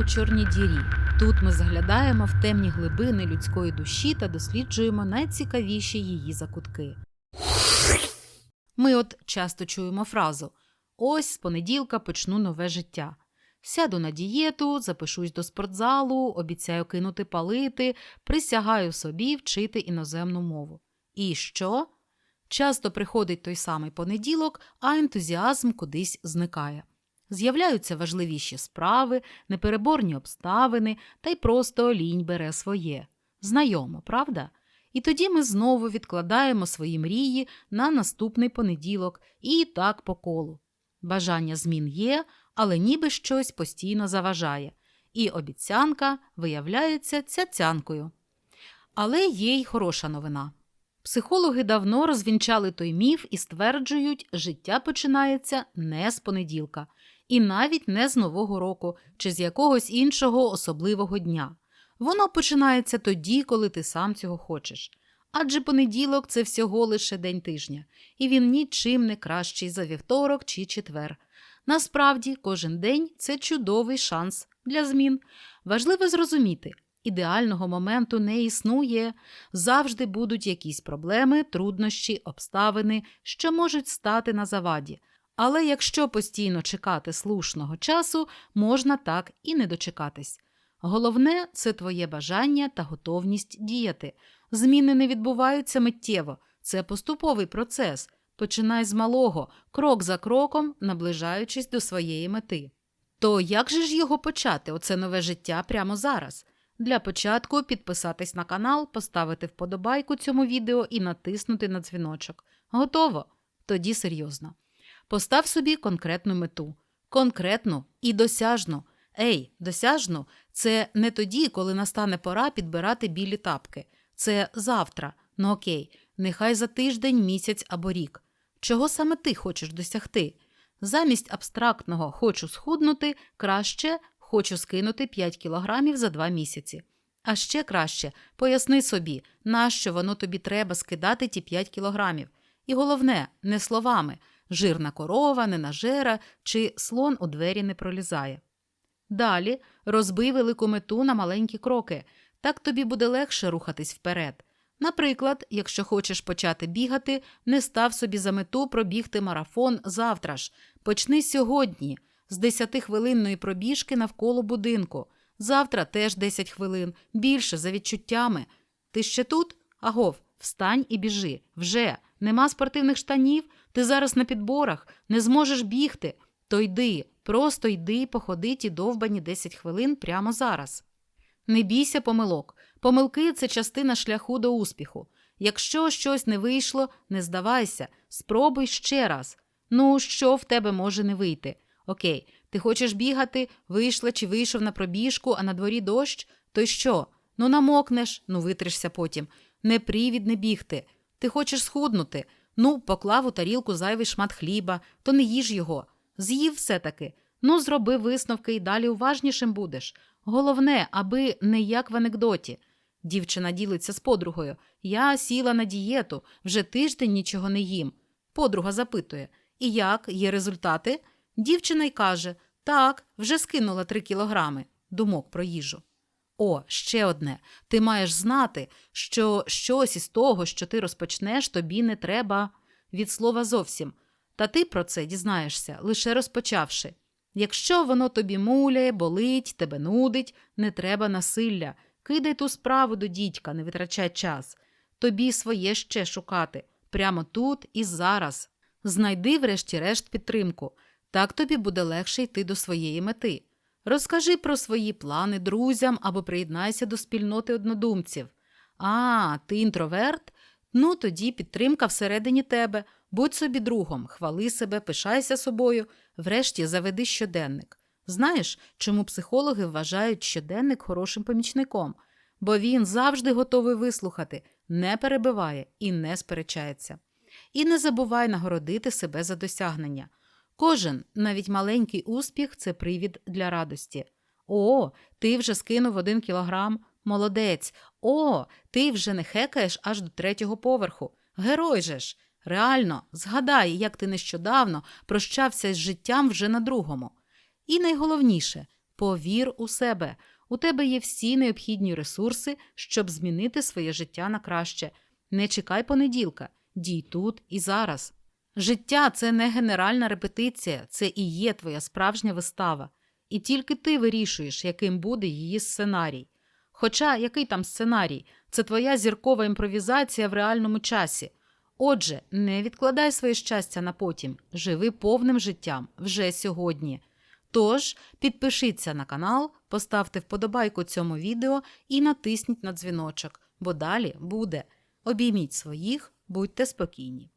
у чорній дірі. Тут ми заглядаємо в темні глибини людської душі та досліджуємо найцікавіші її закутки. Ми от часто чуємо фразу Ось з понеділка почну нове життя. Сяду на дієту, запишусь до спортзалу, обіцяю кинути палити, присягаю собі вчити іноземну мову. І що? Часто приходить той самий понеділок, а ентузіазм кудись зникає. З'являються важливіші справи, непереборні обставини, та й просто лінь бере своє. Знайомо, правда? І тоді ми знову відкладаємо свої мрії на наступний понеділок і так по колу. Бажання змін є, але ніби щось постійно заважає, і обіцянка виявляється цяцянкою. Але є й хороша новина. Психологи давно розвінчали той міф і стверджують, життя починається не з понеділка, і навіть не з Нового року чи з якогось іншого особливого дня. Воно починається тоді, коли ти сам цього хочеш. Адже понеділок це всього лише день тижня, і він нічим не кращий за вівторок чи четвер. Насправді, кожен день це чудовий шанс для змін. Важливо зрозуміти, ідеального моменту не існує, завжди будуть якісь проблеми, труднощі, обставини, що можуть стати на заваді. Але якщо постійно чекати слушного часу, можна так і не дочекатись. Головне це твоє бажання та готовність діяти. Зміни не відбуваються миттєво, це поступовий процес. Починай з малого, крок за кроком, наближаючись до своєї мети. То як же ж його почати, оце нове життя прямо зараз? Для початку підписатись на канал, поставити вподобайку цьому відео і натиснути на дзвіночок. Готово? Тоді серйозно. Постав собі конкретну мету. Конкретну і досяжну. Ей, досяжну це не тоді, коли настане пора підбирати білі тапки. Це завтра. Ну окей, нехай за тиждень, місяць або рік. Чого саме ти хочеш досягти? Замість абстрактного хочу схуднути, краще хочу скинути 5 кілограмів за 2 місяці. А ще краще поясни собі, нащо воно тобі треба скидати ті 5 кілограмів. І головне, не словами жирна корова, ненажера чи слон у двері не пролізає. Далі розбий велику мету на маленькі кроки, так тобі буде легше рухатись вперед. Наприклад, якщо хочеш почати бігати, не став собі за мету пробігти марафон завтра ж. Почни сьогодні з 10-хвилинної пробіжки навколо будинку. Завтра теж 10 хвилин, більше за відчуттями. Ти ще тут? Агов, встань і біжи. Вже нема спортивних штанів, ти зараз на підборах, не зможеш бігти. То йди, просто йди, походи ті довбані 10 хвилин прямо зараз. Не бійся помилок. Помилки це частина шляху до успіху. Якщо щось не вийшло, не здавайся, спробуй ще раз. Ну, що в тебе може не вийти? Окей, ти хочеш бігати, вийшла чи вийшов на пробіжку, а на дворі дощ, то й що? Ну намокнеш, ну витришся потім. Не привід не бігти. Ти хочеш схуднути. Ну, поклав у тарілку зайвий шмат хліба, то не їж його. З'їв все-таки. Ну, зроби висновки і далі уважнішим будеш. Головне, аби не як в анекдоті. Дівчина ділиться з подругою. Я сіла на дієту, вже тиждень нічого не їм. Подруга запитує: І як, є результати? Дівчина й каже: Так, вже скинула три кілограми. Думок про їжу. О, ще одне. Ти маєш знати, що щось із того, що ти розпочнеш, тобі не треба від слова зовсім. Та ти про це дізнаєшся, лише розпочавши. Якщо воно тобі муляє, болить, тебе нудить, не треба насилля. Кидай ту справу до дідька, не витрачай час. Тобі своє ще шукати прямо тут і зараз. Знайди, врешті-решт, підтримку. Так тобі буде легше йти до своєї мети. Розкажи про свої плани друзям або приєднайся до спільноти однодумців. А, ти інтроверт? Ну тоді підтримка всередині тебе. Будь собі другом, хвали себе, пишайся собою, врешті заведи щоденник. Знаєш, чому психологи вважають щоденник хорошим помічником? Бо він завжди готовий вислухати, не перебиває і не сперечається. І не забувай нагородити себе за досягнення. Кожен, навіть маленький успіх це привід для радості. О, ти вже скинув один кілограм, молодець. О, ти вже не хекаєш аж до третього поверху. Герой же ж! Реально, згадай, як ти нещодавно прощався з життям вже на другому. І найголовніше Повір у себе. У тебе є всі необхідні ресурси, щоб змінити своє життя на краще. Не чекай понеділка, дій тут і зараз. Життя це не генеральна репетиція, це і є твоя справжня вистава. І тільки ти вирішуєш, яким буде її сценарій. Хоча який там сценарій? Це твоя зіркова імпровізація в реальному часі. Отже, не відкладай своє щастя на потім, живи повним життям вже сьогодні. Тож підпишіться на канал, поставте вподобайку цьому відео і натисніть на дзвіночок, бо далі буде. Обійміть своїх, будьте спокійні.